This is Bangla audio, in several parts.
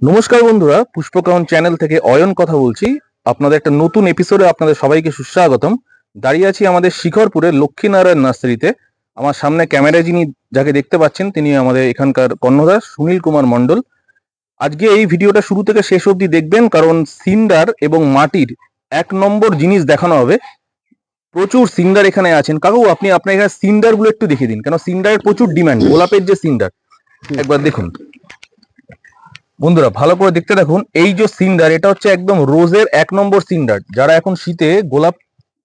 নমস্কার বন্ধুরা পুষ্পকাহন চ্যানেল থেকে অয়ন কথা বলছি। আপনাদের একটা নতুন এপিসোডে আপনাদের সবাইকে সুস্বাগতম। দাঁড়িয়ে আছি আমাদের শিখরপুরে লক্ষ্মীনারায়ণ নার্সারিতে। আমার সামনে ক্যামেরায় যিনি যাকে দেখতে পাচ্ছেন, তিনি আমাদের এখানকার কর্ণধার সুনীল কুমার মণ্ডল। আজকে এই ভিডিওটা শুরু থেকে শেষ অবধি দেখবেন, কারণ সিন্ডার এবং মাটির এক নম্বর জিনিস দেখানো হবে। প্রচুর সিন্ডার এখানে আছেন। কাকু, আপনি আপনার এখানে সিন্ডারগুলো একটু দেখিয়ে দিন। কেন, সিন্ডারের প্রচুর ডিমান্ড গোলাপের যে সিন্ডার, একবার দেখুন। বন্ধুরা, ভালো করে দেখতে দেখুন, এই যে সিন্ডার, এটা হচ্ছে একদম রোজের এক নম্বর সিন্ডার। যারা এখন শীতে গোলাপ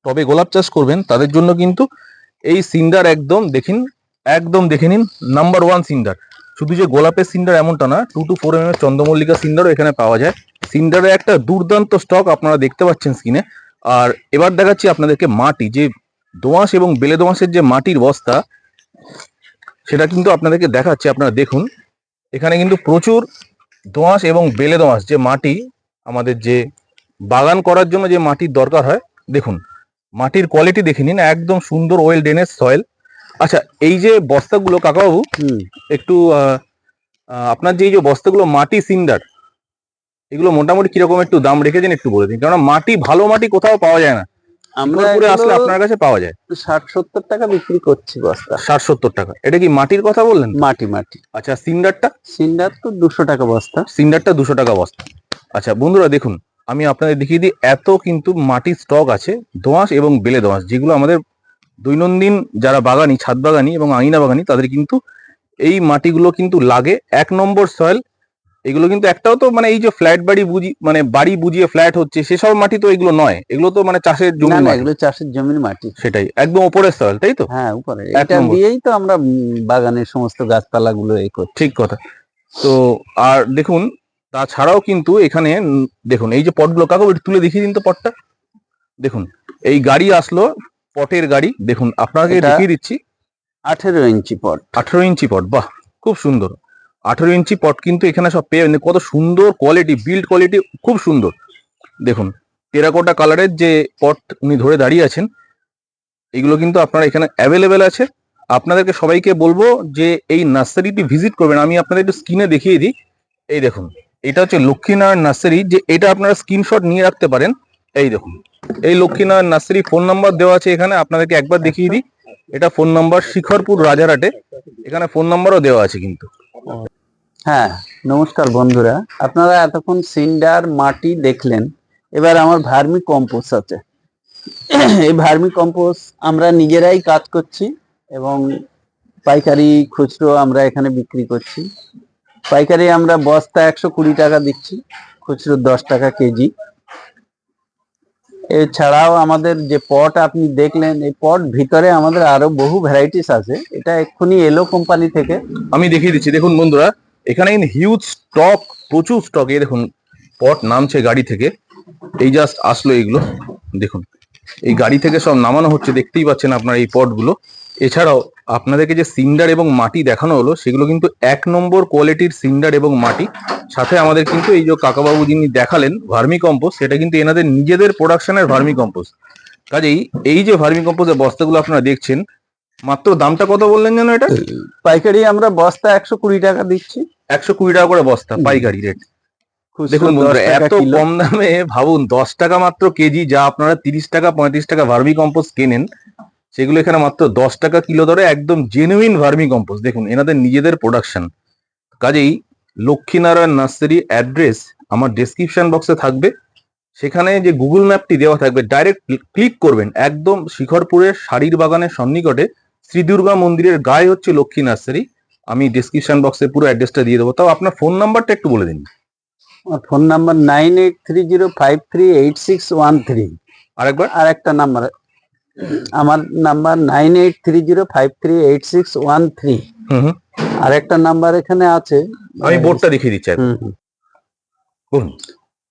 তবে গোলাপ চাষ করবেন, তাদের জন্য কিন্তু এই সিন্ডার একদম দেখিন, একদম দেখে নিন নাম্বার ওয়ান সিন্ডার। শুধু যে গোলাপের সিন্ডার এমনটা না টু টু ফোর এম এর চন্দ্রমল্লিকা সিন্ডারও এখানে পাওয়া যায়। সিন্ডারের একটা দুর্দান্ত স্টক আপনারা দেখতে পাচ্ছেন স্ক্রিনে আর এবার দেখাচ্ছি আপনাদেরকে মাটি, যে দোঁয়াশ এবং বেলে দোঁয়াশের যে মাটির বস্তা, সেটা কিন্তু আপনাদেরকে দেখাচ্ছি, আপনারা দেখুন। এখানে কিন্তু প্রচুর দোঁয়াশ এবং বেলে দোঁয়াশ যে মাটি আমাদের যে বাগান করার জন্য যে মাটির দরকার হয় দেখুন মাটির কোয়ালিটি দেখে নিন একদম সুন্দর ওয়েল ড্রেনেজ সয়েল আচ্ছা এই যে বস্তাগুলো কাকাবাবু একটু আপনার যে এই যে বস্তাগুলো মাটি সিন্ডার এগুলো মোটামুটি কীরকম একটু দাম রেখেছেন একটু বলে দিন। কারণ মাটি ভালো মাটি কোথাও পাওয়া যায় না। আমরা শিকরপুরে আসলে আপনার কাছে পাওয়া যায়? ষাট সত্তর টাকা বিক্রি করছি বস্তা। ষাট সত্তর টাকা। এটা কি মাটির কথা বললেন? মাটি মাটি। আচ্ছা সিন্ডারটা? সিন্ডার তো দুশো টাকা বস্তা। সিন্ডারটা দুশো টাকা বস্তা। আচ্ছা বন্ধুরা দেখুন আমি আপনাদের দেখিয়ে দিই এত কিন্তু মাটির স্টক আছে দোঁয়াশ এবং বেলে দোঁয়াশ যেগুলো আমাদের দৈনন্দিন যারা বাগানি ছাদ বাগানি এবং আঙিনা বাগানি তাদের কিন্তু এই মাটিগুলো কিন্তু লাগে এক নম্বর সয়েল এগুলো কিন্তু একটাও তো মানে এই যে ফ্ল্যাট বাড়ি বুঝি মানে বাড়ি বুঝিয়ে ফ্ল্যাট হচ্ছে সেসব মাটি তো এগুলো নয়। এগুলো তো মানে চাষের জমি না এগুলো চাষের জমির মাটি। সেটাই একদম ওপরের সয়েল তাই তো? হ্যাঁ উপরে। এটা দিয়েই তো আমরা বাগানের সমস্ত গাছপালা গুলো এই করছি। ঠিক কথা। তো আর দেখুন তাছাড়াও কিন্তু এখানে দেখুন এই যে পটগুলো কাকু তুলে দেখিয়ে দিন তো পটটা। দেখুন এই গাড়ি আসলো পটের গাড়ি দেখুন আপনাকে দেখিয়ে দিচ্ছি। আঠেরো ইঞ্চি পট। আঠেরো ইঞ্চি পট বাহ খুব সুন্দর। আঠারো ইঞ্চি পট কিন্তু এখানে সব পেয়ে। কত সুন্দর কোয়ালিটি বিল্ড কোয়ালিটি খুব সুন্দর। দেখুন টেরাকোটা কালারের যে পট উনি ধরে দাঁড়িয়ে আছেন, এগুলো কিন্তু আপনারা এখানে অ্যাভেলেবেল আছে। আপনাদেরকে সবাইকে বলব যে এই নার্সারিটি ভিজিট করবেন। আমি আপনাদের একটু স্ক্রিনে দেখিয়ে দিই। এই দেখুন, এটা হচ্ছে লক্ষ্মীনারায়ণ নার্সারি। যে এটা আপনারা স্ক্রিনশট নিয়ে রাখতে পারেন। এই দেখুন, এই লক্ষ্মীনারায়ণ নার্সারি ফোন নাম্বার দেওয়া আছে এখানে। আপনাদেরকে একবার দেখিয়ে দিই। এটা ফোন নাম্বার শিখরপুর রাজারহাটে। এখানে ফোন নাম্বারও দেওয়া আছে কিন্তু। হ্যাঁ নমস্কার বন্ধুরা। আপনারা এতক্ষণ সিন্ডার মাটি দেখলেন। এবার আমার ভার্মি কম্পোস্ট আছে। এই ভার্মি কম্পোস্ট আমরা নিজেরাই কাজ করছি এবং পাইকারি খুচরো আমরা এখানে বিক্রি করছি। পাইকারি আমরা বস্তা একশো কুড়ি টাকা দিচ্ছি, খুচরো দশ টাকা কেজি। এছাড়াও আমাদের যে পট আপনি দেখলেন, এই পট ভিতরে আমাদের আরও বহু ভ্যারাইটিস আছে। এটা এক্ষুনি এলো কোম্পানি থেকে। আমি দেখিয়ে দিচ্ছি। দেখুন বন্ধুরা, এখানে হিউজ স্টক প্রচুর স্টক এই দেখুন, পট নামছে গাড়ি থেকে। এই জাস্ট আসলো এইগুলো দেখুন। এই গাড়ি থেকে সব নামানো হচ্ছে দেখতেই পাচ্ছেন আপনার এই পটগুলো। এছাড়াও আপনাদেরকে যে সিন্ডার এবং মাটি দেখানো হলো সেগুলো কিন্তু এক নম্বর কোয়ালিটির সিন্ডার এবং মাটি। সাথে আমাদের কিন্তু এই যে কাকাবাবু যিনি দেখালেন ভার্মি কম্পোস্ট সেটা কিন্তু এনাদের নিজেদের প্রোডাকশনের ভার্মি কম্পোস্ট কাজেই এই যে ভার্মি কম্পোস্টের বস্তাগুলো আপনারা দেখছেন মাত্র দামটা কত বললেন যেন এটা? পাইকারি আমরা বস্তা একশো কুড়ি টাকা দিচ্ছি। একশো কুড়ি টাকা করে বস্তা পাইকারি রেট দেখুন 10 বন্ধুরা টাকা এত। কম দামে ভাবুন দশ টাকা মাত্র কেজি যা আপনারা তিরিশ টাকা পঁয়ত্রিশ টাকা ভার্মি কম্পোস্ট কেনেন সেগুলো এখানে মাত্র দশ টাকা কিলো দরে একদম জেনুইন ভার্মি কম্পোস্ট। দেখুন এনাদের নিজেদের প্রোডাকশন কাজেই লক্ষ্মীনারায়ণ নার্সারি অ্যাড্রেস আমার ডেসক্রিপশন বক্সে থাকবে। সেখানে যে গুগল ম্যাপটি দেওয়া থাকবে ডাইরেক্ট ক্লিক করবেন। একদম শিখরপুরের শাড়ির বাগানের সন্নিকটে শ্রী দুর্গা মন্দিরের গায়ে হচ্ছে লক্ষ্মী নার্সারি। আমি ডেসক্রিপশন বক্সে পুরো অ্যাড্রেসটা দিয়ে দেবো। তাও আপনার ফোন নাম্বারটা একটু বলে দিন। Phone number nine eight three zero five three eight six one three. আরেকবার? আর একটা নাম্বার। আমার number nine eight three zero five three eight six one three. আর একটা নাম্বার এখানে আছে। আমি বোর্ডটা দেখিয়ে দিচ্ছি।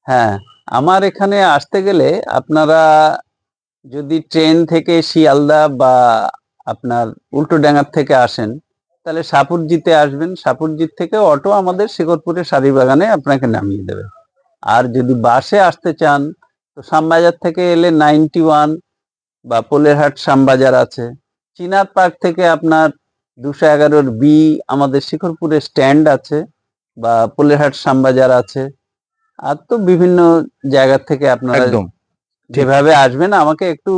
হ্যাঁ আমার এখানে আসতে গেলে আপনারা যদি ট্রেন থেকে শিয়ালদা বা আপনার উল্টো ডাঙ্গার থেকে আসেন তাহলে সাপুরজিতে আসবেন। সাপুরজিত থেকে অটো আমাদের শিকরপুরের শাড়ি বাগানে আপনাকে নামিয়ে দেবে। আর যদি বাসে আসতে চান তো শ্যামবাজার থেকে এলে নাইনটি ওয়ান বা পোলেরহাট শ্যামবাজার আছে। চিনার পার্ক থেকে আপনার দুশো এগারোর বি আমাদের শিখরপুরে স্ট্যান্ড আছে বা পোলেরহাট শ্যামবাজার আছে। আর তো বিভিন্ন জায়গা থেকে আপনারা যেভাবে আসবেন আমাকে একটু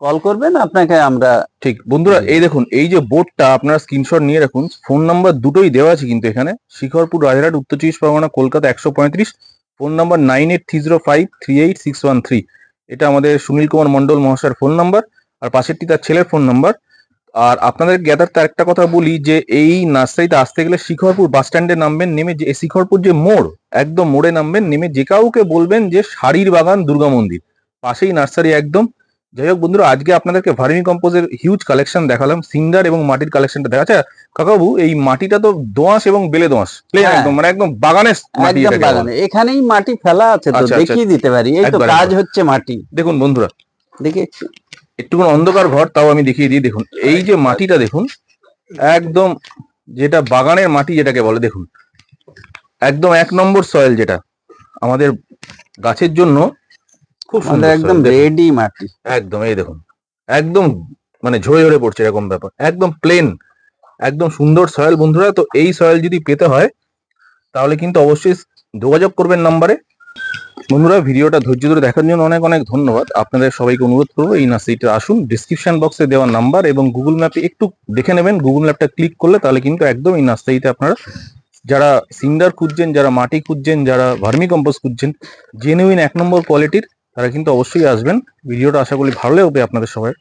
কল করবেন আপনাকে আমরা ঠিক বন্ধুরা এই দেখুন এই যে বোর্ডটা আপনারা স্ক্রিনশট নিয়ে রাখুন ফোন নাম্বার দুটোই দেওয়া আছে কিন্তু এখানে। শিখরপুর রাজারহাট উত্তর চব্বিশ পরগনা কলকাতা একশো পঁয়ত্রিশ phone number nine eight three zero five three eight six one three এটা আমাদের সুনীল কুমার মন্ডল মহাশয়ের ফোন নাম্বার আর পাশেরটি তার ছেলের ফোন নাম্বার আর আপনাদের গ্যাদার তার একটা কথা বলি যে এই নার্সারিতে আসতে গেলে শিখরপুর বাস স্ট্যান্ডে নামবেন নেমে যে শিখরপুর যে মোড় একদম মোড়ে নামবেন নেমে যে কাউকে বলবেন যে শাড়ির বাগান দুর্গা মন্দির। পাশেই নার্সারি একদম যাই হোক বন্ধুরা আজকে আপনাদেরকে ভার্মি কম্পোজের হিউজ কালেকশন দেখালাম সিঙ্গার এবং মাটির কালেকশনটা দেখা আচ্ছা কাকাবু এই মাটিটা তো দোঁয়াশ এবং বেলে দোঁয়াশ হ্যাঁ। একদম মানে একদম বাগানের মাটি একদম বাগানে এখানেই মাটি ফেলা আছে তো আচ্ছা, আচ্ছা। দেখিয়ে দিতে পারি। এই তো কাজ হচ্ছে মাটি। দেখুন বন্ধুরা দেখি। একটু। একটুখানি অন্ধকার ঘর তাও আমি দেখিয়ে দিই দেখুন। এই যে মাটিটা দেখুন একদম যেটা বাগানের মাটি যেটাকে বলে দেখুন। একদম এক নম্বর সয়েল যেটা আমাদের গাছের জন্য খুব সুন্দর আমাদের একদম। রেডি মাটি। একদম এই দেখুন। একদম মানে ঝরে ঝরে পড়ছে এরকম ব্যাপার। একদম প্লেন একদম সুন্দর সয়েল বন্ধুরা। তো এই সয়েল যদি পেতে হয় তাহলে কিন্তু অবশ্যই যোগাযোগ করবেন নাম্বারে। বন্ধুরা ভিডিওটা ধৈর্য ধরে দেখার জন্য অনেক অনেক ধন্যবাদ। আপনাদের সবাইকে অনুরোধ করব এই নার্সারিতে আসুন। ডিসক্রিপশন বক্সে দেওয়া নাম্বার এবং গুগল ম্যাপে একটু দেখে নেবেন। গুগল ম্যাপটা ক্লিক করলে তাহলে কিন্তু একদম এই নার্সারিতে আপনারা যারা সিন্ডার খুঁজছেন যারা মাটি খুঁজছেন যারা ভার্মি কম্পোজ খুঁজছেন জেনুইন এক নম্বর কোয়ালিটির তারা কিন্তু অবশ্যই আসবেন। ভিডিওটা আশা করি ভালো লাগবে আপনাদের সবাই।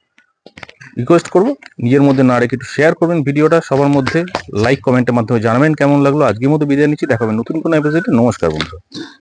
রিকোয়েস্ট করব, নিজের মধ্যে না রেখে একটু শেয়ার করবেন ভিডিওটা, সবার মধ্যে লাইক কমেন্টের মাধ্যমে জানাবেন কেমন লাগল। আজকের মধ্যে বিদায় নিচ্ছি দেখাবেন নতুন কোনো এপিসোডে নমস্কার বন্ধু